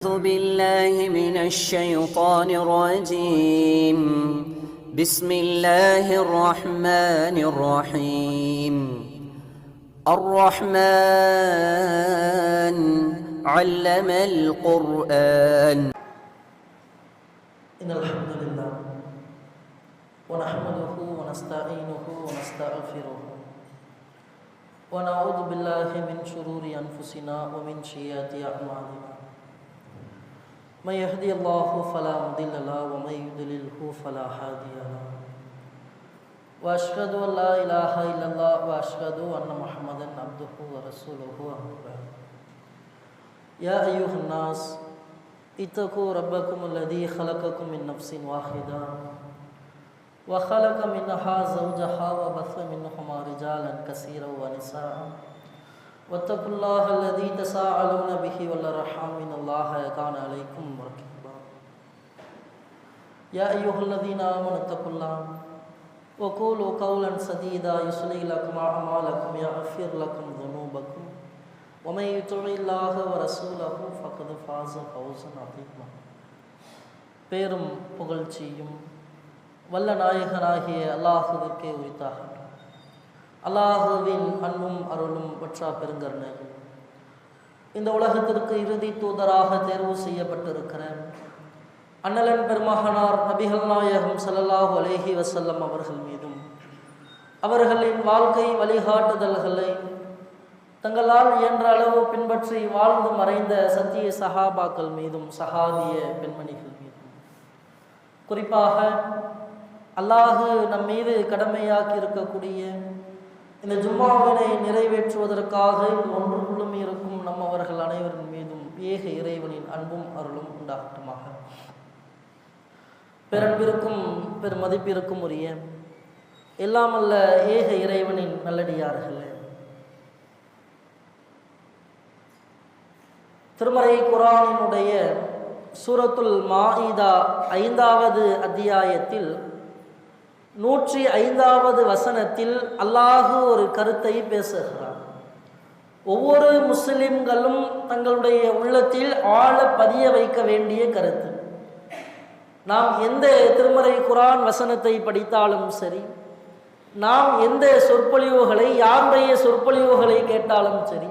أعوذ بالله من الشيطان الرجيم. بسم الله الرحمن الرحيم. الرحمن علم القرآن. إن الحمد لله ونحمده ونستعينه ونستغفره. ونعوذ بالله من شرور أنفسنا ومن سيئات أعمالنا. من يهدي الله فلا مضل له ومن يضلله فلا هادي له. وأشهد أن لا إله إلا الله وأشهد أن محمدا عبده ورسوله بعد. يا أيها الناس اتقوا ربكم الذي خلقكم من نفس واحدة وخلق منها زوجها وبث منهما رجالا كثيرا ونساء. واتقوا الله الذي تساءلون به والأرحام إن الله كان عليكم رقيبا يا أيها الذين آمنوا اتقوا الله وقولوا قولا سديدا يصلح لكم أعمالكم يغفر لكم ذنوبكم ومن يطع الله ورسوله فقد فاز فوزا عظيما பேரும் புகழ்ச்சியும் வல்ல நாயகனாகிய அல்லாஹுவிற்கே உரித்தாகட்டும் அல்லாஹுவின் அன்பும் அருளும் பற்றா பெருங்கருணை இந்த உலகத்திற்கு இறுதி தூதராக தேர்வு செய்யப்பட்டிருக்கிற அண்ணலன் பெருமகனார் நபிகள் நாயகம் ஸல்லல்லாஹு அலேஹி வசல்லம் அவர்கள் மீதும் அவர்களின் வாழ்க்கை வழிகாட்டுதல்களை தங்களால் இயன்ற அளவு பின்பற்றி வாழ்ந்து மறைந்த சத்திய சஹாபாக்கள் மீதும் சகாதிய பெண்மணிகள் மீதும். குறிப்பாக அல்லாஹு நம் மீது கடமையாக்கி இருக்கக்கூடிய இந்த ஜும்மாவினை நிறைவேற்றுவதற்காக இங்கு ஒன்றுக்குள்ளும் இருக்கும் நம்மவர்கள் அனைவரின் மீதும் ஏக இறைவனின் அன்பும் அருளும் உண்டாகட்டுமாக. பெரன்பிற்கும் பெருமதிப்பிற்கும் உரிய எல்லாமல்ல ஏக இறைவனின் நல்லடியார்களே. திருமறை குரானினுடைய சூரத்துல் மாயிதா ஐந்தாவது அத்தியாயத்தில் நூற்றி ஐந்தாவது வசனத்தில் அல்லாஹு ஒரு கருத்தை பேசுகிறார் ஒவ்வொரு முஸ்லிம்களும் தங்களுடைய உள்ளத்தில் ஆழ பதிய வைக்க வேண்டிய கருத்து. நாம் எந்த திருமறை குரான் வசனத்தை படித்தாலும் சரி நாம் எந்த சொற்பொழிவுகளை யாருடைய சொற்பொழிவுகளை கேட்டாலும் சரி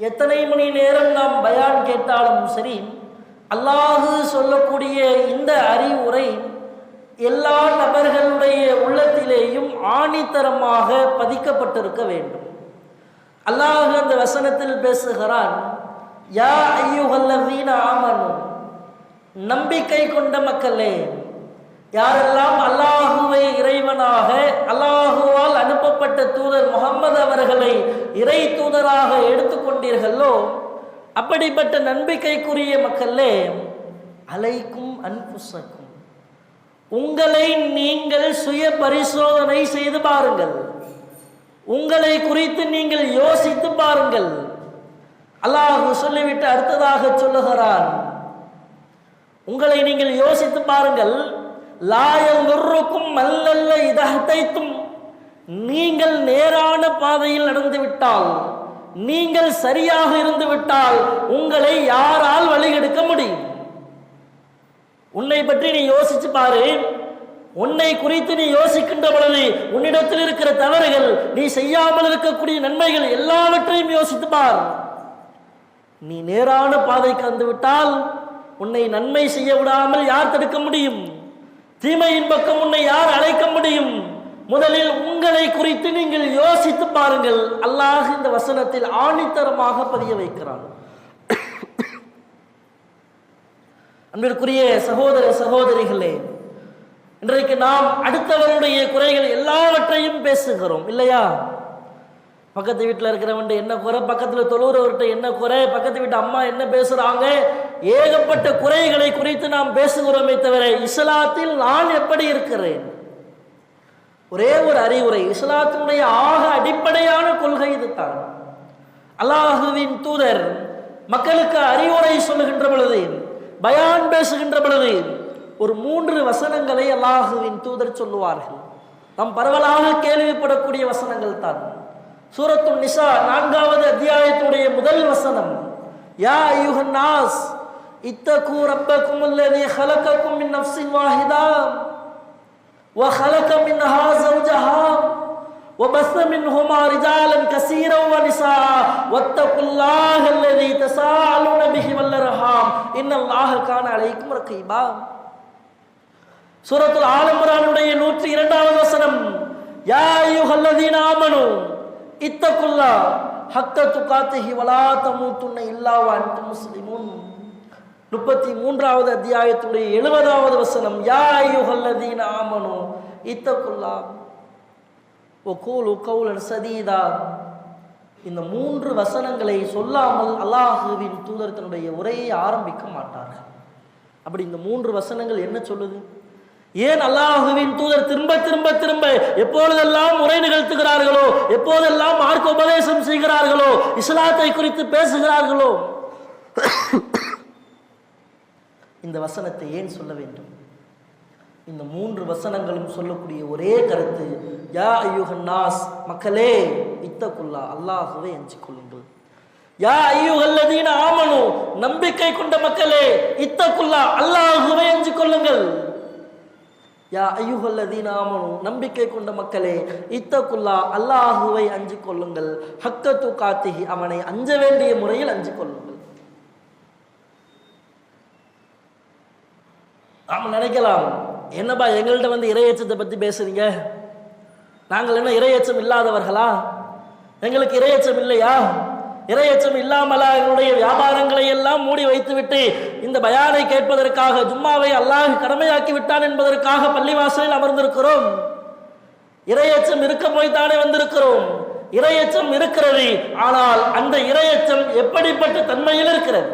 எத்தனை மணி நேரம் நாம் பயான் கேட்டாலும் சரி அல்லாஹு சொல்லக்கூடிய இந்த அறிவுரை எல்லா நபர்களுடைய உள்ளத்திலேயும் ஆணித்தரமாக பதிக்கப்பட்டிருக்க வேண்டும். அல்லாஹ் அந்த வசனத்தில் பேசுகிறான் யா ஐயுகல்லவீன ஆமனும் நம்பிக்கை கொண்ட மக்களே யாரெல்லாம் அல்லாஹுவை இறைவனாக அல்லாஹுவால் அனுப்பப்பட்ட தூதர் முகம்மது அவர்களை இறை தூதராக எடுத்துக்கொண்டீர்களோ அப்படிப்பட்ட நம்பிக்கைக்குரிய மக்களே அலைக்கும் அன்புசக்கும். உங்களை நீங்கள் சுய பரிசோதனை செய்து பாருங்கள். உங்களை குறித்து நீங்கள் யோசித்து பாருங்கள். அல்லாஹ் சொல்லிவிட்டு அடுத்ததாக சொல்லுகிறான். உங்களை நீங்கள் யோசித்து பாருங்கள். லாயம் ஒருக்கும் மல்லல்ல இதத்தைத்தும் நீங்கள் நேரான பாதையில் நடந்து விட்டால் நீங்கள் சரியாக இருந்து விட்டால் உங்களை யாரால் வழிகெடுக்க முடியும்? உன்னை பற்றி நீ யோசிச்சு பாரு. உன்னை குறித்து நீ யோசிக்கின்ற பொழுது உன்னிடத்தில் இருக்கிற தவறுகள் நீ செய்யாமல் இருக்கக்கூடிய நன்மைகள் எல்லாவற்றையும் யோசித்து பார். நீ நேரான பாதைக்கு வந்து விட்டால் உன்னை நன்மை செய்ய விடாமல் யார் தடுக்க முடியும்? தீமையின் பக்கம் உன்னை யார் அழைக்க முடியும்? முதலில் உங்களை குறித்து நீங்கள் யோசித்து பாருங்கள். அல்லாஹ் இந்த வசனத்தில் ஆணித்தரமாக பதிய வைக்கிறான். அன்பிற்குரிய சகோதர சகோதரிகளே இன்றைக்கு நாம் அடுத்தவருடைய குறைகள் எல்லாவற்றையும் பேசுகிறோம் இல்லையா? பக்கத்து வீட்டில் இருக்கிறவன்ட்டு என்ன குறை பக்கத்தில் தொழுகிறவர்கிட்ட என்ன குறை பக்கத்து வீட்டு அம்மா என்ன பேசுகிறாங்க ஏகப்பட்ட குறைகளை குறித்து நாம் பேசுகிறோமே தவிர இஸ்லாத்தில் நான் எப்படி இருக்கிறேன்? ஒரே ஒரு அறிவுரை இஸ்லாத்தினுடைய ஆக அடிப்படையான கொள்கை இதுதான். அல்லாஹுவின் தூதர் மக்களுக்கு அறிவுரை சொல்லுகின்ற பொழுது பயான் பேசுகின்ற பொழுது ஒரு மூன்று வசனங்களை அல்லாஹுவின் தூதர் சொல்லுவார்கள். நம் பரவலாக கேள்விப்படக்கூடிய வசனங்கள் தான். சூரத்து நிஷா நான்காவது அத்தியாயத்துடைய முதல் வசனம். யா யுஹன்னாஸ் இத்தகு ரப்பக்கும் அல்லதி ஹலக்கக்கும் மின் நஃப்ஸின் வாஹிதா. வ ஹலக்க மின் ஹா وبث منهما رجالا كثيرا ونساء واتقوا الله الذي تساءلون به والارحام ان الله كان عليكم رقيبا சூரத்துல் ஆலம்ரானுடைய நூற்றி இரண்டாவது வசனம் யா அய்யுஹல்லதீன ஆமனு இத்தகுல்லா ஹக்க துகாத்திஹி வலா தமூத்துன்ன இல்லா வ அன்தும் முஸ்லிமுன் முப்பத்தி மூன்றாவது அத்தியாயத்துடைய எழுபதாவது வசனம் யா அய்யுஹல்லதீன ஆமனு இத்தகுல்லா ஒகோலு கூலு கவுலன் சதீதா இந்த மூன்று வசனங்களை சொல்லாமல் அல்லாஹுவின் தூதர் தன்னுடைய உரையை ஆரம்பிக்க மாட்டார்கள். அப்படி இந்த மூன்று வசனங்கள் என்ன சொல்லுது? ஏன் அல்லாஹுவின் தூதர் திரும்ப திரும்ப திரும்ப எப்பொழுதெல்லாம் உரை நிகழ்த்துகிறார்களோ எப்போதெல்லாம் மார்க்க உபதேசம் செய்கிறார்களோ இஸ்லாத்தை குறித்து பேசுகிறார்களோ? இந்த வசனத்தை ஏன் சொல்ல வேண்டும்? இந்த மூன்று வசனங்களும் சொல்லக்கூடிய ஒரே கருத்து யா ஐயுகன்னாஸ் மக்களே இத்தக்குல்லா அல்லாஹுவை அஞ்சு கொள்ளுங்கள் யா ஐயுகல்லதீன ஆமனு நம்பிக்கை கொண்ட மக்களே இத்தக்குல்லா அல்லாஹுவை அஞ்சு கொள்ளுங்கள் யா ஐயுகல்லதீன ஆமனு நம்பிக்கை கொண்ட மக்களே இத்தக்குல்லா அல்லாஹுவை அஞ்சு கொள்ளுங்கள் ஹக்கத்து காத்திகி அவனை அஞ்ச வேண்டிய முறையில் அஞ்சு கொள்ளுங்கள் நாம் நினைக்கலாம் என்னப்பா எங்கள்கிட்ட வந்து இரையச்சத்தை பற்றி பேசுறீங்க? நாங்கள் என்ன இரையச்சம் இல்லாதவர்களா? எங்களுக்கு இரையச்சம் இல்லையா? இரையச்சம் இல்லாமலா எங்களுடைய வியாபாரங்களை எல்லாம் மூடி வைத்துவிட்டு இந்த பயானை கேட்பதற்காக ஜும்மாவை அல்லாஹ் கடமையாக்கி விட்டான் என்பதற்காக பள்ளிவாசலில் அமர்ந்திருக்கிறோம். இரையச்சம் இருக்க போய்த்தானே வந்திருக்கிறோம். இரையச்சம் இருக்கிறது ஆனால் அந்த இரையச்சம் எப்படிப்பட்ட தன்மையில் இருக்கிறது?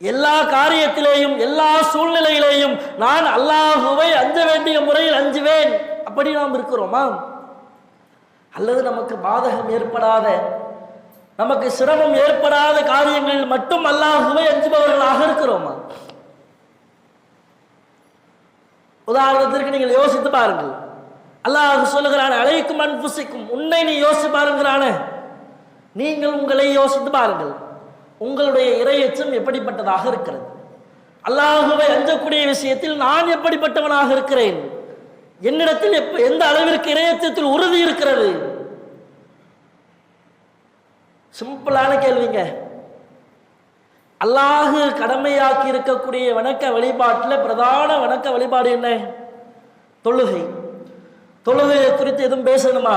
எல்லா காரியத்திலேயும் எல்லா சூழ்நிலையிலேயும் நான் அல்லாஹுவை அஞ்ச வேண்டிய முறையில் அஞ்சுவேன். அப்படி நாம் இருக்கிறோமா? அல்லது நமக்கு பாதகம் ஏற்படாத நமக்கு சிரமம் ஏற்படாத காரியங்களில் மட்டும் அல்லாஹுவை அஞ்சுபவர்களாக இருக்கிறோமா? உதாரணத்திற்கு நீங்கள் யோசித்து பாருங்கள். அல்லாஹ் சொல்லுகிறான் அழைக்கும் அன்புசிக்கும் உன்னை நீ யோசித்து பாருங்கிறான நீங்கள் உங்களை யோசித்து பாருங்கள். உங்களுடைய இரையச்சம் எப்படிப்பட்டதாக இருக்கிறது? அல்லாஹுவை அஞ்சக்கூடிய விஷயத்தில் நான் எப்படிப்பட்டவனாக இருக்கிறேன்? என்னிடத்தில் எப்ப எந்த அளவிற்கு இரையச்சத்தில் உறுதி இருக்கிறது? சிம்பிளான கேள்விங்க. அல்லாஹு கடமையாக்கி இருக்கக்கூடிய வணக்க வழிபாட்டில் பிரதான வணக்க வழிபாடு என்ன? தொழுகை. தொழுகையை குறித்து எதுவும் பேசணுமா?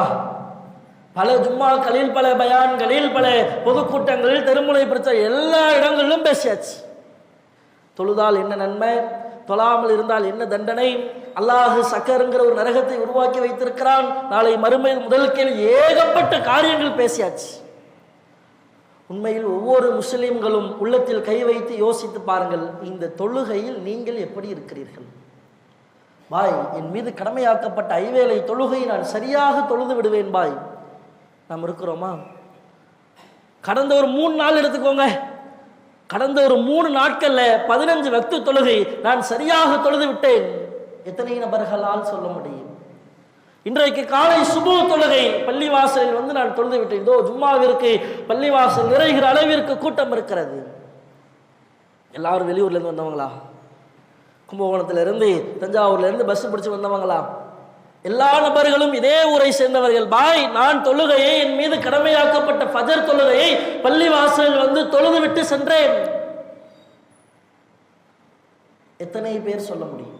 பல ஜும்மாக்களில் பல பயான்களில் பல பொதுக்கூட்டங்களில் தெருமுனை பிரச்சனை எல்லா இடங்களிலும் பேசியாச்சு. தொழுதால் என்ன நன்மை? தொழாமல் இருந்தால் என்ன தண்டனை? அல்லாஹு சக்கருங்கிற ஒரு நரகத்தை உருவாக்கி வைத்திருக்கிறான். நாளை மறுமையில் முதல் கேள்வி ஏகப்பட்ட காரியங்கள் பேசியாச்சு. உண்மையில் ஒவ்வொரு முஸ்லிம்களும் உள்ளத்தில் கை வைத்து யோசித்து பாருங்கள் இந்த தொழுகையில் நீங்கள் எப்படி இருக்கிறீர்கள்? பாய் என் மீது கடமையாக்கப்பட்ட ஐவேளை தொழுகை நான் சரியாக தொழுது விடுவேன் பாய். நம்ம இருக்கிறோமா? கடந்த ஒரு மூணு நாள் எடுத்துக்கோங்க. கடந்த ஒரு மூணு நாட்கள்ல பதினஞ்சு வக்து தொழுகை நான் சரியாக தொழுது விட்டேன். எத்தனை நபர்களால் சொல்ல முடியும்? இன்றைக்கு காலை சுபு தொழுகை பள்ளிவாசலில் வந்து நான் தொழுது விட்டேன். இதோ ஜும்மாவிற்கு பள்ளிவாசல் நிறைகிற அளவிற்கு கூட்டம் இருக்கிறது. எல்லாரும் வெளியூர்ல இருந்து வந்தவங்களா? கும்பகோணத்துல இருந்து தஞ்சாவூர்ல இருந்து பஸ் பிடிச்சு வந்தவங்களா? எல்லா நபர்களும் இதே ஊரை சேர்ந்தவர்கள். பாய் நான் தொழுகையை என் மீது கடமையாக்கப்பட்ட ஃபஜர் தொழுகையை பள்ளி வாசலில் வந்து தொழுது விட்டு சென்றேன். எத்தனை பேர் சொல்ல முடியும்?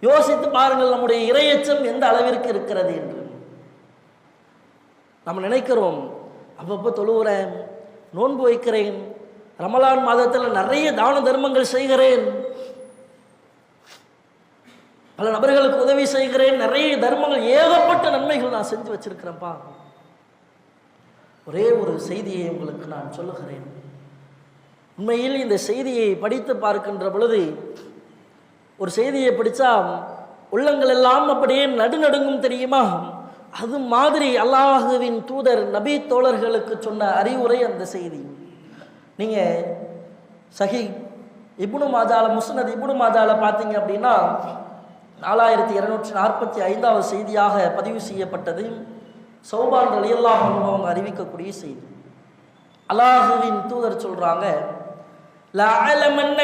யோசித்து பாருங்கள் நம்முடைய இரையச்சம் எந்த அளவிற்கு இருக்கிறது என்று. நம்ம நினைக்கிறோம் அப்பப்போ தொழுகிறேன் நோன்பு வைக்கிறேன் ரமலான் மாதத்தில் நிறைய தான தர்மங்கள் செய்கிறேன். பல நபர்களுக்கு உதவி செய்கிறேன். நிறைய தர்மங்கள் ஏகப்பட்ட நன்மைகள் நான் செஞ்சு வச்சிருக்கிறேன்ப்பா. ஒரே ஒரு செய்தியை உங்களுக்கு நான் சொல்லுகிறேன். உண்மையில் இந்த செய்தியை படித்து பார்க்கின்ற பொழுது ஒரு செய்தியை படித்தா உள்ளங்கள் எல்லாம் அப்படியே நடுநடுங்கும் தெரியுமா? அது மாதிரி அல்லாஹுவின் தூதர் நபி தோழர்களுக்கு சொன்ன அறிவுரை அந்த செய்தி. நீங்கள் சஹி இபுனு மாஜால முஸ்னத் இபுனு மாஜால பார்த்தீங்க அப்படின்னா நாலாயிரத்தி இருநூற்றி நாற்பத்தி ஐந்தாவது செய்தியாக பதிவு செய்யப்பட்டது. சௌபான் ரலியல்லாஹு அவங்க அறிவிக்கக்கூடிய செய்தி. அல்லாஹுவின் தூதர் சொல்றாங்க லஅலமன்ன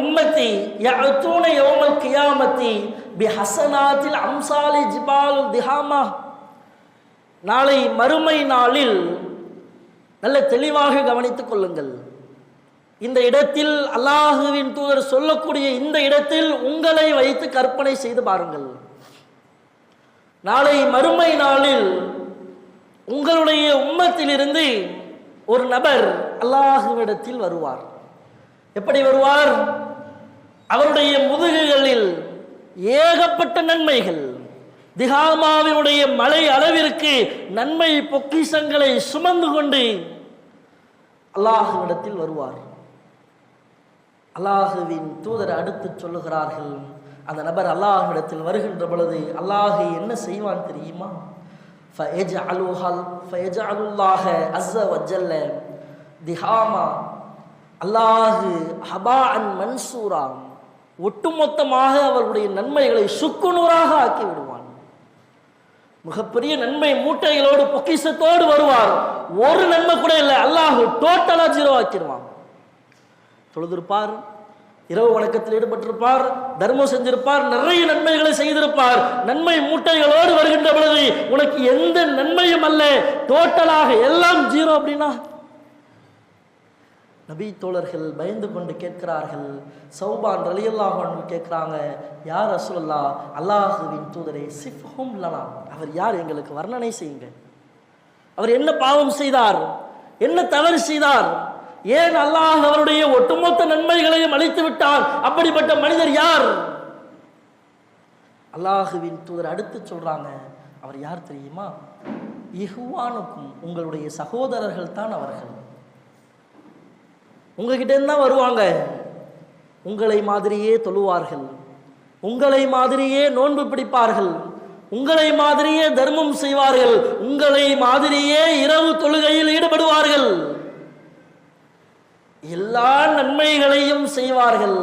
உம்மத்தி யஅத்தூன யௌமல் கியாமத்தி பிஹஸனாத்தில் அம்சாலி ஜிபால் திஹாமா. நாளை மறுமை நாளில் நல்ல தெளிவாக கவனித்துக் கொள்ளுங்கள். இந்த இடத்தில் அல்லாஹுவின் தூதர் சொல்லக்கூடிய இந்த இடத்தில் உங்களை வைத்து கற்பனை செய்து பாருங்கள். நாளை மறுமை நாளில் உங்களுடைய உம்மத்திலிருந்து ஒரு நபர் அல்லாஹுவிடத்தில் வருவார். எப்படி வருவார்? அவருடைய முதுகுகளில் ஏகப்பட்ட நன்மைகள் திகாமாவினுடைய மலை அளவிற்கு நன்மை பொக்கிஷங்களை சுமந்து கொண்டு அல்லாஹுவிடத்தில் வருவார். அல்லாஹுவின் தூதர் அடுத்து சொல்லுகிறார்கள் அந்த நபர் அல்லாஹிடத்தில் வருகின்ற பொழுது அல்லாஹு என்ன செய்வான் தெரியுமா? ஃபயஜ்அலுஹல் ஃபயஜ்அலுல்லாஹ அஸ்ஸ வஜல்ல திஹாமா அல்லாஹு ஹபா அன் மன்சூரா ஒட்டுமொத்தமாக அவருடைய நன்மைகளை சுக்குநூறாக ஆக்கி விடுவான் மிகப்பெரிய நன்மை மூட்டைகளோடு பொக்கிஷத்தோடு வருவார். ஒரு நன்மை கூட இல்லை அல்லாஹு டோட்டலாக ஜீரோ ஆக்கிடுவான். தொழுதிருப்பார் இரவு வணக்கத்தில் ஈடுபட்டிருப்பார் தர்மம் செஞ்சிருப்பார் நிறைய நன்மைகளை செய்திருப்பார். நன்மை மூட்டைகளோடு வருகின்ற பொழுது உனக்கு எந்த நன்மையும் அல்ல. டோட்டலாக எல்லாம் ஜீரோ அப்படின்னா? நபி தோழர்கள் பயந்து கொண்டு கேட்கிறார்கள். சௌபான் ரலியல்லாஹன் கேட்குறாங்க யார் ரசூலுல்லா அல்லாஹுவின் தூதரே சிஃப்ஹும் லனா. அவர் யார்? எங்களுக்கு வர்ணனை செய்யுங்க அவர் என்ன பாவம் செய்தார்? என்ன தவறு செய்தார்? ஏன் அல்லாஹ் அவருடைய ஒட்டுமொத்த நன்மைகளையும் அழித்து விட்டார்? அப்படிப்பட்ட மனிதர் யார்? அல்லாஹுவின் தூதர் அடுத்து சொல்றாங்க அவர் யார் தெரியுமா? இஹுவானுக்கும் உங்களுடைய சகோதரர்கள் தான் அவர்கள். உங்ககிட்ட தான் வருவாங்க. உங்களை மாதிரியே தொழுவார்கள். உங்களை மாதிரியே நோன்பு பிடிப்பார்கள். உங்களை மாதிரியே தர்மம் செய்வார்கள். உங்களை மாதிரியே இரவு தொழுகையில் ஈடுபடுவார்கள். எல்லா நன்மைகளையும் செய்வார்கள்.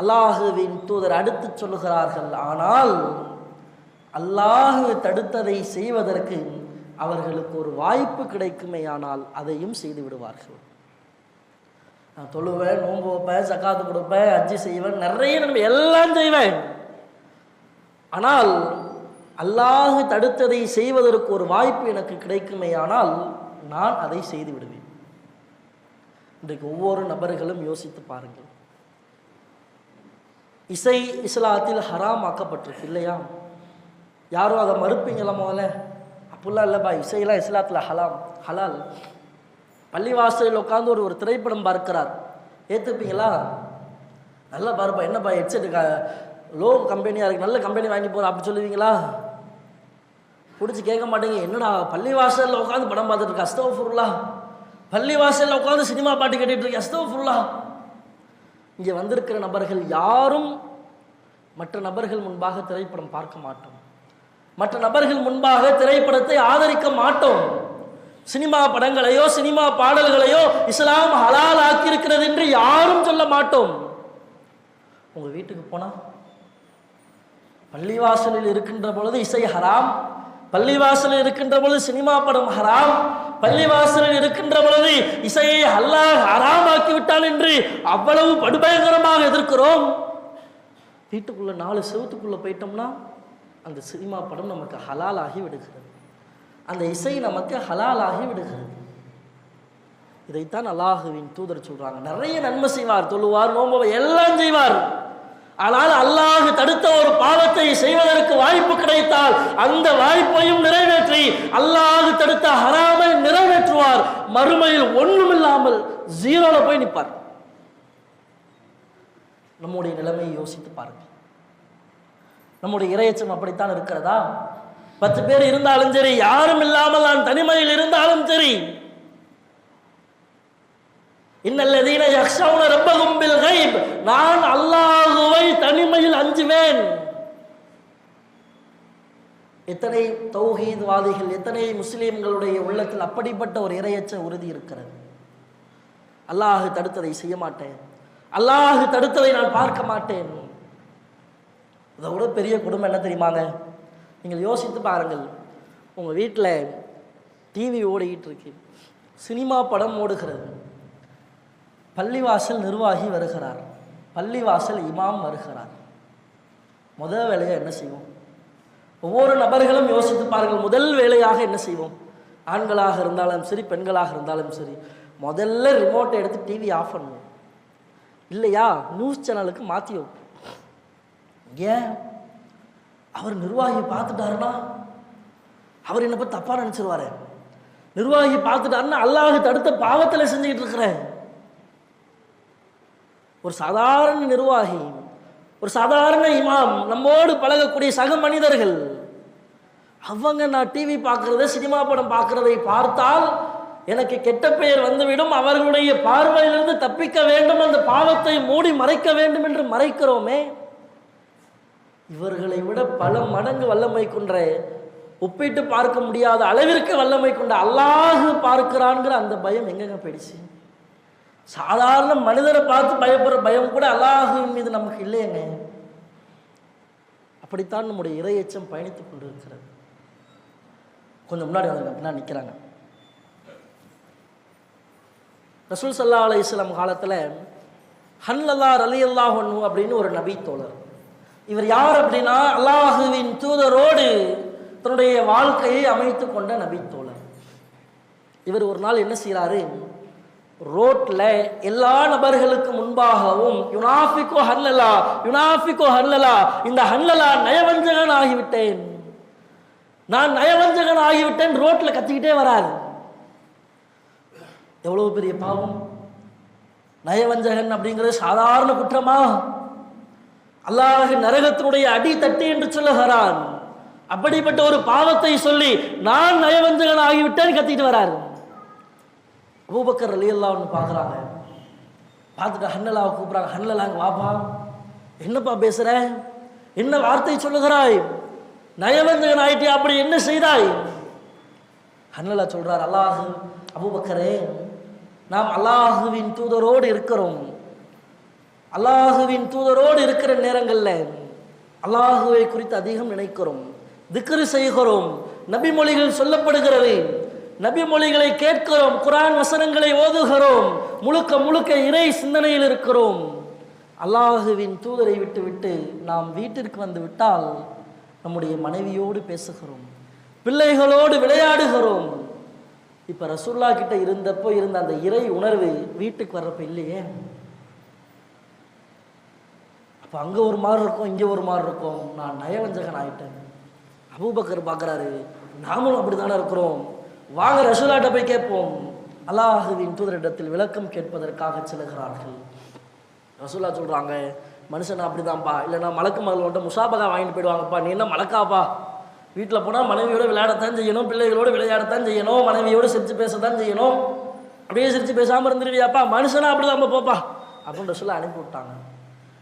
அல்லாஹுவின் தூதர் அடுத்து சொல்லுகிறார்கள் ஆனால் அல்லாஹு தடுத்ததை செய்வதற்கு அவர்களுக்கு ஒரு வாய்ப்பு கிடைக்குமேயானால் அதையும் செய்து விடுவார்கள். நான் தொழுவேன் நோன்பு வைப்பேன் சக்காத்து கொடுப்பேன் அஜி செய்வேன் நிறைய நன்மை எல்லாம் செய்வேன். ஆனால் அல்லாஹு தடுத்ததை செய்வதற்கு ஒரு வாய்ப்பு எனக்கு கிடைக்குமேயானால் நான் அதை செய்து விடுவேன். இன்றைக்கு ஒவ்வொரு நபர்களும் யோசித்து பாருங்கள். இசை இஸ்லாத்தில் ஹராம் ஆக்கப்பட்டிருக்கு இல்லையா? யாரும் அதை மறுப்பீங்களா முதல்ல? அப்படிலாம் இல்லைப்பா இசையெல்லாம் இஸ்லாத்தில் ஹலாம் ஹலால். பள்ளிவாசலில் உட்காந்து ஒரு ஒரு திரைப்படம் பார்க்கிறார். ஏற்றுப்பீங்களா நல்லா பாருப்பா என்னப்பா ஹெட்செட் லோ கம்பெனியாக இருக்குது நல்ல கம்பெனி வாங்கி போகிறோம் அப்படி சொல்லுவீங்களா? பிடிச்சி கேட்க மாட்டேங்க என்னடா பள்ளிவாசலில் உட்காந்து படம் பார்த்துட்டு இருக்கா அஸ்தோஃபுல்லா பள்ளிவாசலில் உட்காந்து சினிமா பாட்டு கேட்டுட்டு இருக்க அஸ்தோஃபுல்லா இங்கே வந்திருக்கிற நபர்கள் யாரும் மற்ற நபர்கள் முன்பாக திரைப்படம் பார்க்க மாட்டோம். மற்ற நபர்கள் முன்பாக திரைப்படத்தை ஆதரிக்க மாட்டோம். சினிமா படங்களையோ சினிமா பாடல்களையோ இஸ்லாம் ஹலால் ஆக்கியிருக்கிறது என்று யாரும் சொல்ல மாட்டோம். உங்க வீட்டுக்கு போனா பள்ளிவாசலில் இருக்கின்ற பொழுது இசை ஹராம் பள்ளிவாசலில் இருக்கின்ற பொழுது சினிமா படம் ஹராம் பள்ளிவாசலில் இருக்கின்ற பொழுது இசையை அல்லாஹ் ஹராம் விட்டான் என்று அவ்வளவு படுபயங்கரமாக எதிர்க்கிறோம். வீட்டுக்குள்ள நாலு செவத்துக்குள்ள போயிட்டோம்னா அந்த சினிமா படம் நமக்கு ஹலால் ஆகி விடுகிறது. அந்த இசை நமக்கு ஹலால் ஆகி விடுகிறது. இதைத்தான் அல்லாஹுவின் தூதர் சொல்றாங்க. நிறைய நன்மை செய்வார் தொழுவார் நோம்புவார் எல்லாம் செய்வார். ஆனால் அல்லாஹ் தடுத்த ஒரு பாவத்தை செய்வதற்கு வாய்ப்பு கிடைத்தால் அந்த வாய்ப்பையும் நிறைவேற்றி அல்லாஹ் தடுத்த ஹராமை நிறைவேற்றுவார். மறுமையில் ஒண்ணுமில்லாமல் ஜீரோல போய் நிற்பார் நம்முடைய நிலைமையை யோசித்து பாருங்கள். நம்முடைய இரையச்சம் அப்படித்தான் இருக்கிறதா? பத்து பேர் இருந்தாலும் சரி யாரும் இல்லாமல் நான் தனிமையில் இருந்தாலும் சரி இன்னல்லதீன யக்ஷவுன ரப்பகும் பில் கைப். நான் அல்லாஹுவை தனிமையில் அஞ்சுவேன். எத்தனை தௌஹீத்வாதிகள் எத்தனை முஸ்லீம்களுடைய உள்ளத்தில் அப்படிப்பட்ட ஒரு இரையச்ச உறுதி இருக்கிறது? அல்லாஹு தடுத்ததை செய்ய மாட்டேன். அல்லாஹு தடுத்ததை நான் பார்க்க மாட்டேன். இதை விட பெரிய குடும்பம் என்ன தெரியுமாங்க? நீங்கள் யோசித்து பாருங்கள். உங்கள் வீட்டில் டிவி ஓடிக்கிட்டு இருக்கு. சினிமா படம் ஓடுகிறது. பள்ளிவாசல் நிர்வாகி வருகிறார். பள்ளிவாசல் இமாம் வருகிறார். முதல் வேலையாக என்ன செய்வோம்? ஒவ்வொரு நபர்களும் யோசித்து பாருங்கள் முதல் வேலையாக என்ன செய்வோம்? ஆண்களாக இருந்தாலும் சரி பெண்களாக இருந்தாலும் சரி முதல்ல ரிமோட்டை எடுத்து டிவி ஆஃப் பண்ணுவோம். இல்லையா? நியூஸ் சேனலுக்கு மாற்றி வைப்போம் ஏன்? அவர் நிர்வாகி பார்த்துட்டாருன்னா அவர் என்ன பற்றி தப்பாக நினச்சிருவாரு. நிர்வாகி பார்த்துட்டாருன்னா அல்லாஹ் தடுத்த பாவத்தில் செஞ்சுக்கிட்டு இருக்கிறேன் ஒரு சாதாரண நிர்வாகி ஒரு சாதாரண இமாம் நம்மோடு பழகக்கூடிய சக மனிதர்கள் அவங்க நான் டிவி பார்க்கறத சினிமா படம் பார்க்கறதை பார்த்தால் எனக்கு கெட்ட பெயர் வந்துவிடும். அவர்களுடைய பார்வையிலிருந்து தப்பிக்க வேண்டும். அந்த பாவத்தை மூடி மறைக்க வேண்டும் என்று மறைக்கிறோமே. இவர்களை விட பல மடங்கு வல்லமை கொன்ற ஒப்பிட்டு பார்க்க முடியாத அளவிற்கு வல்லமை கொண்ட அல்லாஹு பார்க்கிறான்ங்கிற அந்த பயம் எங்கெங்க போயிடுச்சு? சாதாரண மனிதரை பார்த்து பயப்படுற பயம் கூட அல்லாஹுவின் மீது நமக்கு இல்லையங்க. அப்படித்தான் நம்முடைய இறையச்சம் பயணித்து கொண்டு கொண்டிருக்கிறது. கொஞ்சம் முன்னாடி வந்து அப்படின்னா நிற்கிறாங்க ரசூல் சல்லா இஸ்லாம் காலத்தில் ஹன்லல்லார் அலி அல்லாஹ் அப்படின்னு ஒரு நபி தோழர். இவர் யார் அப்படின்னா அல்லாஹுவின் தூதரோடு தன்னுடைய வாழ்க்கையை அமைத்து கொண்ட நபி தோழர். இவர் ஒரு நாள் என்ன செய்கிறாரு ரோட்ல எல்லா நபர்களுக்கு முன்பாகவும் யுனாஃபிகோ ஹல்லலா யுனாஃபிகோ ஹல்லலா இந்த ஹல்லலா நயவஞ்சகன் ஆகிவிட்டேன் நான் நயவஞ்சகன் ஆகிவிட்டேன் ரோட்ல கத்திக்கிட்டே வராது. எவ்வளவு பெரிய பாவம். நயவஞ்சகன் அப்படிங்கிறது சாதாரண குற்றமா? அல்லாஹ் நரகத்தினுடைய அடி தட்டி என்று சொல்லுகிறான். அப்படிப்பட்ட ஒரு பாவத்தை சொல்லி நான் நயவஞ்சகன் ஆகிவிட்டேன் கத்திட்டு வராரு. அபூபக்கர் அலி அல்லாஹ்னு பார்க்குறாங்க. பார்த்துட்டு ஹன்னலாவை கூப்பிட்றாங்க. ஹன்னலாங்க வாப்பா. என்னப்பா பேசுற? என்ன வார்த்தை சொல்லுகிறாய்? நயவந்தகன் ஆயிட்டே அப்படி என்ன செய்தாய்? ஹன்னலா சொல்றார் அல்லாஹு அபூபக்கரே நாம் அல்லாஹுவின் தூதரோடு இருக்கிறோம். அல்லாஹுவின் தூதரோடு இருக்கிற நேரங்களில் அல்லாஹுவை குறித்து அதிகம் நினைக்கிறோம். திக்ரு செய்கிறோம். நபி மொழிகள் சொல்லப்படுகிறது. நபி மொழிகளை கேட்கிறோம் குரான் வசனங்களை ஓதுகிறோம் முழுக்க முழுக்க இறை சிந்தனையில் இருக்கிறோம். அல்லாஹுவின் தூதரை விட்டுவிட்டு நாம் வீட்டிற்கு வந்து விட்டால் நம்முடைய மனைவியோடு பேசுகிறோம் பிள்ளைகளோடு விளையாடுகிறோம். இப்போ ரசூல்லா கிட்ட இருந்தப்போ இருந்த அந்த இறை உணர்வு வீட்டுக்கு வர்றப்ப இல்லையே. அப்போ அங்கே ஒரு மாதிரி இருக்கும் இங்கே ஒரு மாதிரி இருக்கும். நான் நயவஞ்சகன் ஆகிட்டேன் அபூபக்கர் பார்க்குறாரு நாமளும் அப்படி தானே இருக்கிறோம். வாங்க ரசூலாட்ட போய் கேட்போம். அல்லாஹுவின் தூதரிடத்தில் விளக்கம் கேட்பதற்காக செல்கிறார்கள். ரசூலா சொல்கிறாங்க மனுஷன் அப்படிதான்ப்பா இல்லைன்னா மலக்கு மகளோட முசாபகா வாங்கிட்டு போயிடுவாங்கப்பா. நீ என்ன மலக்காப்பா? வீட்டில் போனால் மனைவியோடு விளையாடத்தான் செய்யணும் பிள்ளைகளோடு விளையாடத்தான் செய்யணும் மனைவியோடு சிரித்து பேசத்தான் செய்யணும். அப்படியே சிரித்து பேசாமல் இருந்துருவியாப்பா? மனுஷனா அப்படிதான்ப்பா போப்பா. அப்படின்னு சொல்ல அனுப்பி விட்டாங்க.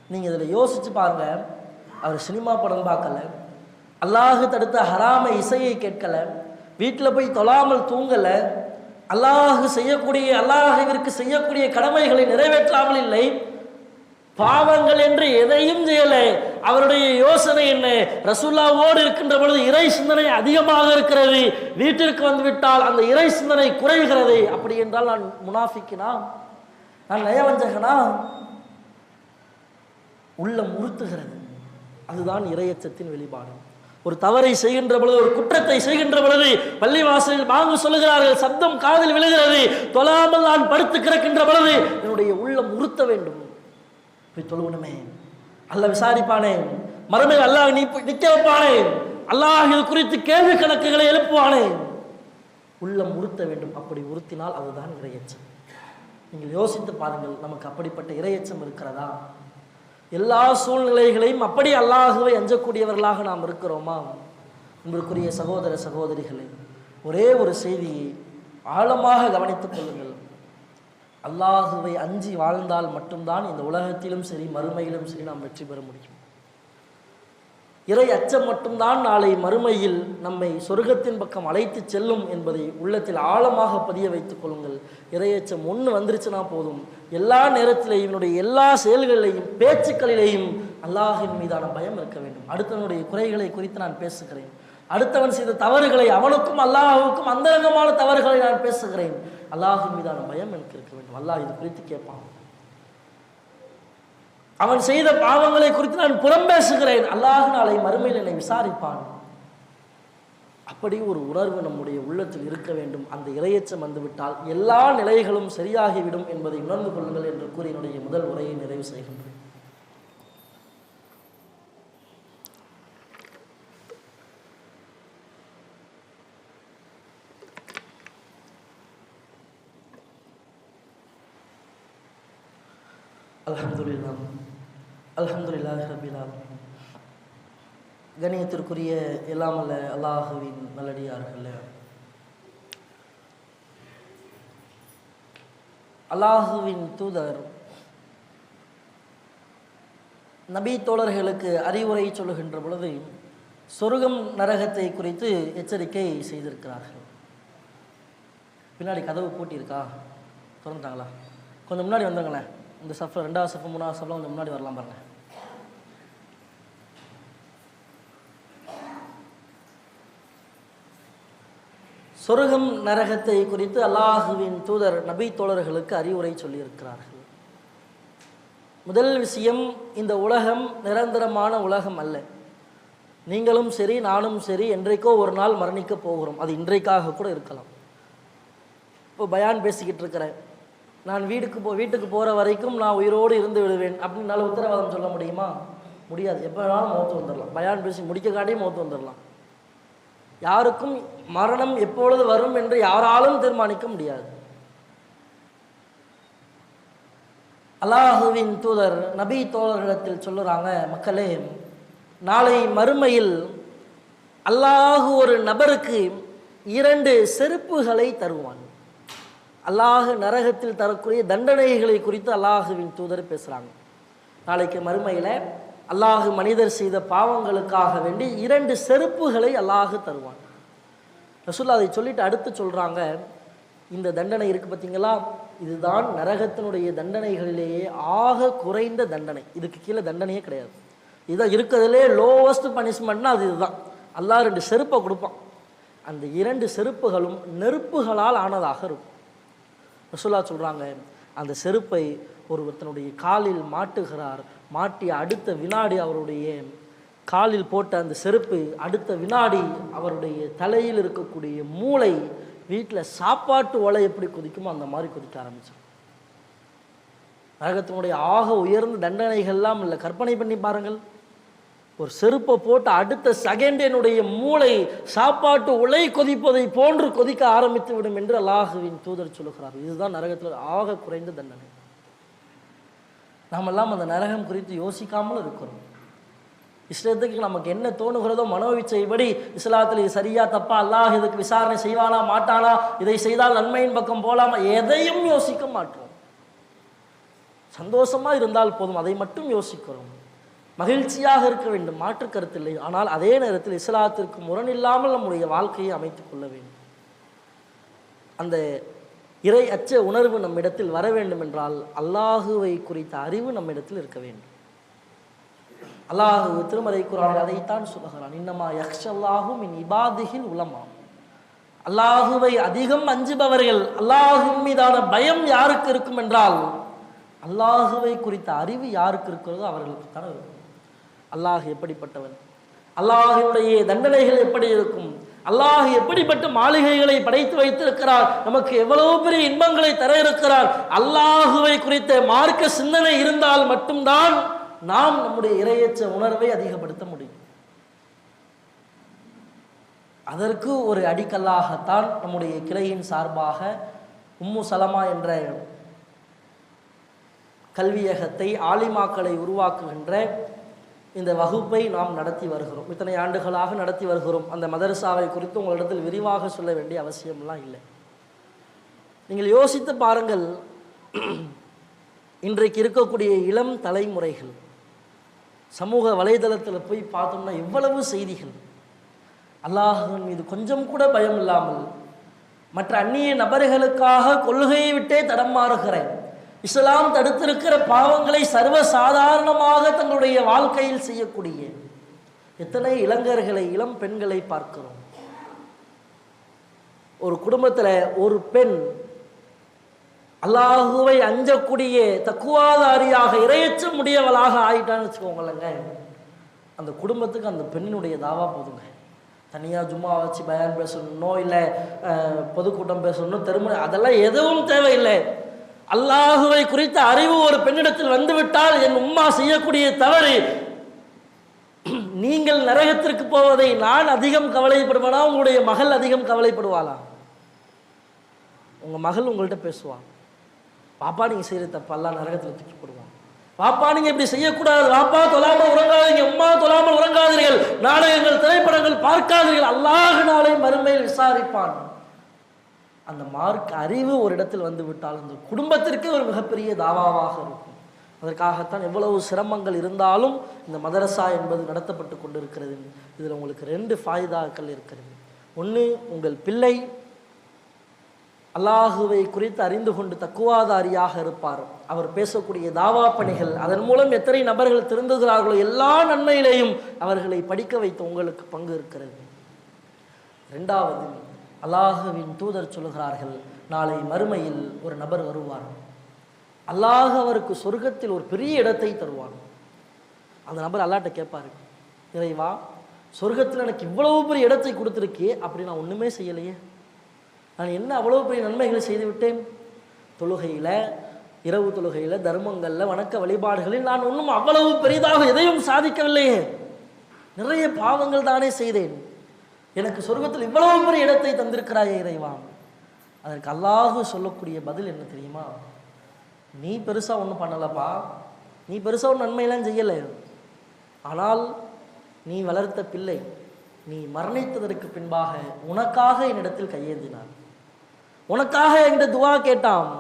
நீங்கள் இதில் யோசிச்சு பாருங்க. அவர் சினிமா படம் பார்க்கலை. அல்லாஹு தடுத்த ஹராம இசையை கேட்கல. வீட்டில் போய் தொழாமல் தூங்கலை அல்லாஹ் செய்யக்கூடிய அல்லாஹிற்கு செய்யக்கூடிய கடமைகளை நிறைவேற்றாமல் இல்லை. பாவங்கள் என்று எதையும் செய்யலை. அவருடைய யோசனை என்ன? ரசூல்லாவோடு இருக்கின்ற பொழுது இறை சிந்தனை அதிகமாக இருக்கிறது. வீட்டிற்கு வந்துவிட்டால் அந்த இறை சிந்தனை குறைகிறது. அப்படி என்றால் நான் முனாஃபிக்கினா? நான் நயவஞ்சகனா? உள்ளம் உறுத்துகிறது. அதுதான் இறையச்சத்தின் வெளிப்பாடு. ஒரு தவறை செய்கின்ற பொழுது ஒரு குற்றத்தை செய்கின்ற பொழுது பள்ளிவாசலில் வாங்க சொல்லுகிறார்கள் சப்தம் காதில் விழுகிறது தொழாமல் நான் படுத்து கிடக்கின்ற பொழுது என்னுடைய உள்ளம் உறுத்த வேண்டும். போய் தொழுவணுமே அல்ல விசாரிப்பானே மறுமை அல்லாஹ் நீ நிற்க வைப்பானே அல்லாஹ் இது குறித்து கேள்வி கணக்குகளை எழுப்புவானே. உள்ளம் உறுத்த வேண்டும். அப்படி உறுத்தினால் அதுதான் இறையச்சம். நீங்கள் யோசித்து பாருங்கள் நமக்கு அப்படிப்பட்ட இறையச்சம் இருக்கிறதா? எல்லா சூழ்நிலைகளையும் அப்படி அல்லாஹுவை அஞ்சக்கூடியவர்களாக நாம் இருக்கிறோமா? உங்களுக்குரிய சகோதர சகோதரிகளை ஒரே ஒரு செய்தியை ஆழமாக கவனித்துக் கொள்ளுங்கள். அல்லாஹுவை அஞ்சி வாழ்ந்தால் மட்டும்தான் இந்த உலகத்திலும் சரி மறுமையிலும் சரி நாம் வெற்றி பெற முடியும். இறை அச்சம் மட்டும்தான் நாளை மறுமையில் நம்மை சொர்க்கத்தின் பக்கம் அழைத்து செல்லும் என்பதை உள்ளத்தில் ஆழமாக பதிய வைத்துக் கொள்ளுங்கள். இறையச்சம் ஒன்று வந்துருச்சுன்னா போதும். எல்லா நேரத்திலேயும் என்னுடைய எல்லா செயல்களிலேயும் பேச்சுக்களிலேயும் அல்லாஹின் மீதான பயம் இருக்க வேண்டும். அடுத்தவனுடைய குறைகளை குறித்து நான் பேசுகிறேன். அடுத்தவன் செய்த தவறுகளை அவனுக்கும் அல்லாஹுக்கும் அந்தரங்கமான தவறுகளை நான் பேசுகிறேன். அல்லாஹின் மீதான பயம் எனக்கு இருக்க வேண்டும். அல்லாஹ் இது குறித்து கேட்பான். அவன் செய்த பாவங்களை குறித்து நான் புறம் பேசுகிறேன். அல்லாஹ் நாளை மறுமையில் என்னை விசாரிப்பான். அப்படி ஒரு உணர்வு நம்முடைய உள்ளத்தில் இருக்க வேண்டும். அந்த இரையச்சம் வந்துவிட்டால் எல்லா நிலைகளும் சரியாகிவிடும் என்பதை உணர்ந்து கொள்ளுங்கள் என்று கூறி என்னுடைய முதல் உரையை நிறைவு செய்கின்றேன். அல்ஹம்துலில்லாஹ். அல்ஹம்துலில்லாஹி ரபில் கணியத்திற்குரிய எல்லாமல்ல அல்லாஹுவின் நல்லடியார்கள் அல்லாஹுவின் தூதர் நபி தோழர்களுக்கு அறிவுரை சொல்லுகின்ற பொழுது சொர்க்கம் நரகத்தை குறித்து எச்சரிக்கை செய்திருக்கிறார்கள். பின்னாடி கதவு பூட்டியிருக்கா? திறந்துட்டாங்களா? கொஞ்சம் முன்னாடி வந்தாங்களேன் இந்த சஃபர் ரெண்டாவது சஃபர் மூணாவது சஃபர் கொஞ்சம் முன்னாடி வரலாம் பாருங்க. சொர்க்கம் நரகத்தை குறித்து அல்லாஹுவின் தூதர் நபி தோழர்களுக்கு அறிவுரை சொல்லியிருக்கிறார்கள். முதல் விஷயம் இந்த உலகம் நிரந்தரமான உலகம் அல்ல. நீங்களும் சரி நானும் சரி என்றைக்கோ ஒரு நாள் மரணிக்க போகிறோம். அது இன்றைக்காக கூட இருக்கலாம். இப்போ பயான் பேசிக்கிட்டு இருக்கிறேன். நான் வீட்டுக்கு போ வீட்டுக்கு போகிற வரைக்கும் நான் உயிரோடு இருந்து விடுவேன் அப்படின்னால உத்தரவாதம் சொல்ல முடியுமா? முடியாது. எப்போ வேணாலும் மௌத்து வந்துடலாம் பயான் பேசி முடிக்க காட்டியும் மௌத்து வந்துடலாம் யாருக்கும் மரணம் எப்பொழுது வரும் என்று யாராலும் தீர்மானிக்க முடியாது. அல்லாஹுவின் தூதர் நபி தோழர்களிடத்தில் சொல்லுறாங்க மக்களே நாளை மறுமையில் அல்லாஹு ஒரு நபருக்கு இரண்டு செருப்புகளை தருவான். அல்லாஹ் நரகத்தில் தரக்கூடிய தண்டனைகளை குறித்து அல்லாஹுவின் தூதர் பேசுகிறாங்க நாளைக்கு மறுமையில் அல்லாஹு மனிதர் செய்த பாவங்களுக்காக வேண்டி இரண்டு செருப்புகளை அல்லாஹு தருவான். ரசூல்லா அதை சொல்லிட்டு அடுத்து சொல்கிறாங்க இந்த தண்டனை இருக்கு பார்த்தீங்களா இதுதான் நரகத்தினுடைய தண்டனைகளிலேயே ஆக குறைந்த தண்டனை. இதுக்கு கீழே தண்டனையே கிடையாது. இதுதான் இருக்கிறதுலே லோவஸ்ட் பனிஷ்மெண்ட்னா அது இதுதான். அல்லாஹ் ரெண்டு செருப்பை கொடுப்பான். அந்த இரண்டு செருப்புகளும் நெருப்புகளால் ஆனதாக இருக்கும். ரசுல்லா சொல்கிறாங்க அந்த செருப்பை ஒருவர்த்தனுடைய காலில் மாட்டுகிறார் மாட்டி அடுத்த வினாடி அவருடைய காலில் போட்ட அந்த செருப்பு அடுத்த வினாடி அவருடைய தலையில் இருக்கக்கூடிய மூளை வீட்டில் சாப்பாட்டு ஒலை எப்படி கொதிக்குமோ அந்த மாதிரி கொதிக்க ஆரம்பிச்சு நரகத்தினுடைய ஆக உயர்ந்த தண்டனைகள்லாம் இல்லை. கற்பனை பண்ணி பாருங்கள். ஒரு செருப்பை போட்டு அடுத்த செகண்ட் என்னுடைய மூளை சாப்பாட்டு உலை கொதிப்பதை போன்று கொதிக்க ஆரம்பித்து விடும் என்று அல்லாஹுவின் தூதர் சொல்லுகிறார். இதுதான் நரகத்தில் ஆக குறைந்த தண்டனை. நாமெல்லாம் அந்த நரகம் குறித்து யோசிக்காமல் இருக்கிறோம். இஷ்டத்துக்கு நமக்கு என்ன தோணுகிறதோ மனோவிச்சைப்படி இஸ்லாத்தில் இது சரியா தப்பா அல்லாஹ் இதுக்கு விசாரணை செய்வானா மாட்டானா இதை செய்தால் நன்மையின் பக்கம் போலாமா? எதையும் யோசிக்க மாட்டோம். சந்தோஷமா இருந்தால் போதும் அதை மட்டும் யோசிக்கிறோம். மகிழ்ச்சியாக இருக்க வேண்டும். மாற்று கருத்தில்லை ஆனால் அதே நேரத்தில் இஸ்லாத்திற்கு முரணில்லாமல் நம்முடைய வாழ்க்கையை அமைத்துக் கொள்ள வேண்டும். அந்த இறை அச்ச உணர்வு நம்மிடத்தில் வர வேண்டும் என்றால் அல்லாஹுவை குறித்த அறிவு நம்மிடத்தில் இருக்க வேண்டும். அல்லாஹு திருமறை குரான் அதைத்தான் சொல்லுகிறான். இன்னமா யக்ஷல்லாஹும் இன் இபாதிகின் உலமா. அல்லாஹுவை அதிகம் அஞ்சுபவர்கள் அல்லாஹுவின் மீதான பயம் யாருக்கு இருக்கும் என்றால் அல்லாஹுவை குறித்த அறிவு யாருக்கு இருக்கிறதோ அவர்களுக்கு தான் இருக்கும். அல்லாஹ் எப்படிப்பட்டவன்? அல்லாஹினுடைய தண்டனைகள் எப்படி இருக்கும்? அல்லாஹ் எப்படிப்பட்ட மாளிகைகளை படைத்து வைத்திருக்கிறார்? நமக்கு எவ்வளவு பெரிய இன்பங்களை தர இருக்கிறார்? அல்லாஹுவை குறித்த மார்க்க சிந்தனை இருந்தால் மட்டும்தான் நாம் நம்முடைய இரையச்ச உணர்வை அதிகப்படுத்த முடியும். அதற்கு ஒரு அடிக்கல்லாகத்தான் நம்முடைய கிளையின் சார்பாக உம்மு சலமா என்ற கல்வியகத்தை ஆலிமாக்களை உருவாக்குகின்ற இந்த வகுப்பை நாம் நடத்தி வருகிறோம். இத்தனை ஆண்டுகளாக நடத்தி வருகிறோம். அந்த மதரசாவை குறித்து உங்களிடத்தில் விரிவாக சொல்ல வேண்டிய அவசியம்லாம் இல்லை. நீங்கள் யோசித்து பாருங்கள் இன்றைக்கு இருக்கக்கூடிய இளம் தலைமுறைகள் சமூக வலைதளத்தில் போய் பார்த்தோம்னா எவ்வளவு செய்திகள். அல்லாஹின் மீது கொஞ்சம் கூட பயம் இல்லாமல் மற்ற அந்நிய நபர்களுக்காக கொள்கையை விட்டே தடம் மாறுகிறேன். இஸ்லாம் தடுத்திருக்கிற பாவங்களை சர்வ சாதாரணமாக தங்களுடைய வாழ்க்கையில் செய்யக்கூடிய எத்தனை இளைஞர்களை இளம் பெண்களை பார்க்கிறோம். ஒரு குடும்பத்தில் ஒரு பெண் அல்லாஹுவை அஞ்சக்கூடிய தக்குவாதாரியாக இரையச்ச முடியவளாக ஆயிட்டான்னு வச்சுக்கோங்களேங்க. அந்த குடும்பத்துக்கு அந்த பெண்ணினுடைய தாவா போதுங்க. தனியாக ஜும்மா வச்சு பயன் பேசணும்னோ இல்லை பொதுக்கூட்டம் பேசணும் திருமணம் அதெல்லாம் எதுவும் தேவையில்லை. அல்லாஹுவை குறித்த அறிவு ஒரு பெண்ணிடத்தில் வந்துவிட்டால் என் உம்மா செய்யக்கூடிய தவறு. நீங்கள் நரகத்திற்கு போவதை நான் அதிகம் கவலைப்படுவேனா? உங்களுடைய மகள் அதிகம் கவலைப்படுவாளா? உங்க மகள் உங்கள்கிட்ட பேசுவான் பாப்பா நீங்க செய்யற தப்பெல்லாம் நரகத்தில் தூக்கி போடுவான். பாப்பா நீங்க இப்படி செய்யக்கூடாது. பாப்பா தொழாமல் உறங்காதீங்க. உம்மா தொழாமல் உறங்காதீர்கள். நாடகங்கள் திரைப்படங்கள் பார்க்காதீர்கள். அல்லாஹ் நாளை மறுமையில் விசாரிப்பான். அந்த மார்க் அறிவு ஒரு இடத்தில் வந்து விட்டால் அந்த குடும்பத்திற்கே ஒரு மிகப்பெரிய தாவாவாக இருக்கும். அதற்காகத்தான் எவ்வளவு சிரமங்கள் இருந்தாலும் இந்த மதரசா என்பது நடத்தப்பட்டு கொண்டிருக்கிறது. இதில் உங்களுக்கு ரெண்டு ஃபாய்தாக்கள் இருக்கிறது. ஒன்று உங்கள் பிள்ளை அல்லாஹுவை குறித்து அறிந்து கொண்டு தக்குவாதாரியாக இருப்பார். அவர் பேசக்கூடிய தாவா பணிகள் அதன் மூலம் எத்தனை நபர்கள் திருந்துகிறார்களோ எல்லா நன்மையிலேயும் அவர்களை படிக்க வைத்த உங்களுக்கு பங்கு இருக்கிறது. ரெண்டாவது அல்லாஹுவின் தூதர் சொல்கிறார்கள் நாளை மறுமையில் ஒரு நபர் வருவார் அல்லாஹ் அவருக்கு சொர்க்கத்தில் ஒரு பெரிய இடத்தை தருவார் அந்த நபர் அல்லாட்ட கேட்பாரு இறைவா சொர்க்கத்தில் எனக்கு இவ்வளவு பெரிய இடத்தை கொடுத்துருக்கே அப்படி நான் ஒன்றுமே செய்யலையே. நான் என்ன அவ்வளோ பெரிய நன்மைகளை செய்து விட்டேன்? தொழுகையில் இரவு தொழுகையில் தர்மங்களில் வணக்க வழிபாடுகளில் நான் ஒன்றும் அவ்வளவு பெரிதாக எதையும் சாதிக்கவில்லையே. நிறைய பாவங்கள் தானே செய்தேன். எனக்கு சொர்க்கத்தில் இவ்வளவு பெரிய இடத்தை தந்திருக்கிறாயே இறைவா? அதற்கு அல்லாஹு சொல்லக்கூடிய பதில் என்ன தெரியுமா? நீ பெருசாக ஒன்றும் பண்ணலப்பா. நீ பெருசாக ஒரு நன்மையெல்லாம் செய்யலை. ஆனால் நீ வளர்த்த பிள்ளை நீ மரணித்ததற்கு பின்பாக உனக்காக என்னிடத்தில் கையேந்தினான் உனக்காக என்கிட்ட துவா கேட்டான்.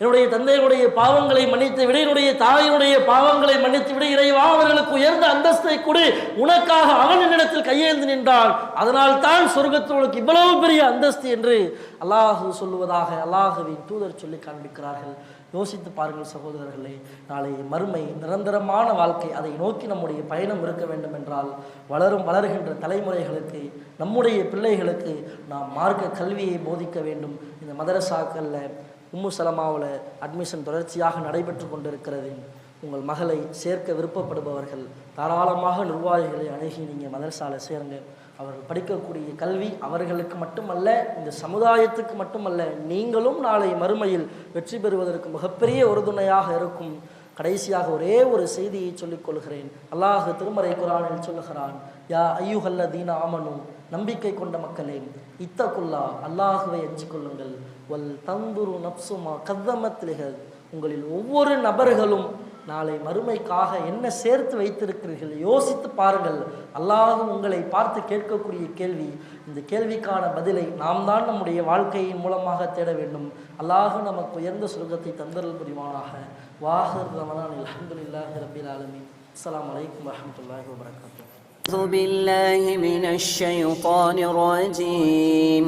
என்னுடைய தந்தையினுடைய பாவங்களை மன்னித்து விட. என்னுடைய தாயினுடைய பாவங்களை மன்னித்து விட. இறைவா அவர்களுக்கு உயர்ந்த அந்தஸ்தை கொடு. உனக்காக அவன் என்னிடத்தில் கையேந்து நின்றான். அதனால் தான் சொர்க்கத்தில் இவ்வளவு பெரிய அந்தஸ்து என்று அல்லாஹு சொல்லுவதாக அல்லாஹுவின் தூதர் சொல்லி காண்பிக்கிறார்கள். யோசித்து பாருங்கள் சகோதரர்களே நாளை மறுமை நிரந்தரமான வாழ்க்கை. அதை நோக்கி நம்முடைய பயணம் இருக்க வேண்டும் என்றால் வளரும் வளர்கின்ற தலைமுறைகளுக்கு நம்முடைய பிள்ளைகளுக்கு நாம் மார்க்க கல்வியை போதிக்க வேண்டும். இந்த மதரசாக்களில் உம்மு சலமாவில் அட்மிஷன் தொடர்ச்சியாக நடைபெற்று கொண்டிருக்கிறது. உங்கள் மகளை சேர்க்க விருப்பப்படுபவர்கள் தாராளமாக நிர்வாகிகளை அணுகி நீங்கள் மதரசாவில் சேருங்க. அவர்கள் படிக்கக்கூடிய கல்வி அவர்களுக்கு மட்டுமல்ல இந்த சமுதாயத்துக்கு மட்டுமல்ல நீங்களும் நாளை மறுமையில் வெற்றி பெறுவதற்கு மிகப்பெரிய உறுதுணையாக இருக்கும். கடைசியாக ஒரே ஒரு செய்தியை சொல்லிக் கொள்கிறேன். அல்லாஹ் திருமறை குரானில் சொல்லுகிறான் யா ஐயுஹல்ல தீன ஆமனு நம்பிக்கை கொண்ட மக்களே இத்தக்குல்லா அல்லாஹுவை அஞ்சிக் கொள்ளுங்கள் வல் தந்துரு நப்சுமா கத்தமத்லிகள் உங்களில் ஒவ்வொரு நபர்களும் நாளை மறுமைக்காக என்ன சேர்த்து வைத்திருக்கிறீர்கள் யோசித்து பாருங்கள் அல்லாஹ் உங்களை பார்த்து கேட்கக்கூடிய கேள்வி இந்த கேள்விக்கான பதிலை நாம் தான் நம்முடைய வாழ்க்கையின் மூலமாக தேட வேண்டும் அல்லாஹ் நமக்கு உயர்ந்த சுருக்கத்தை தந்தரல் புரிவானாக வாஹர் ரமலான் அலமதுல்லாஹி ரபில் ஆலமீன் அஸ்ஸலாமு அலைக்கும் வரஹ்மத்துல்லாஹி வபரகாத்துஹு أعوذ بالله من الشيطان الرجيم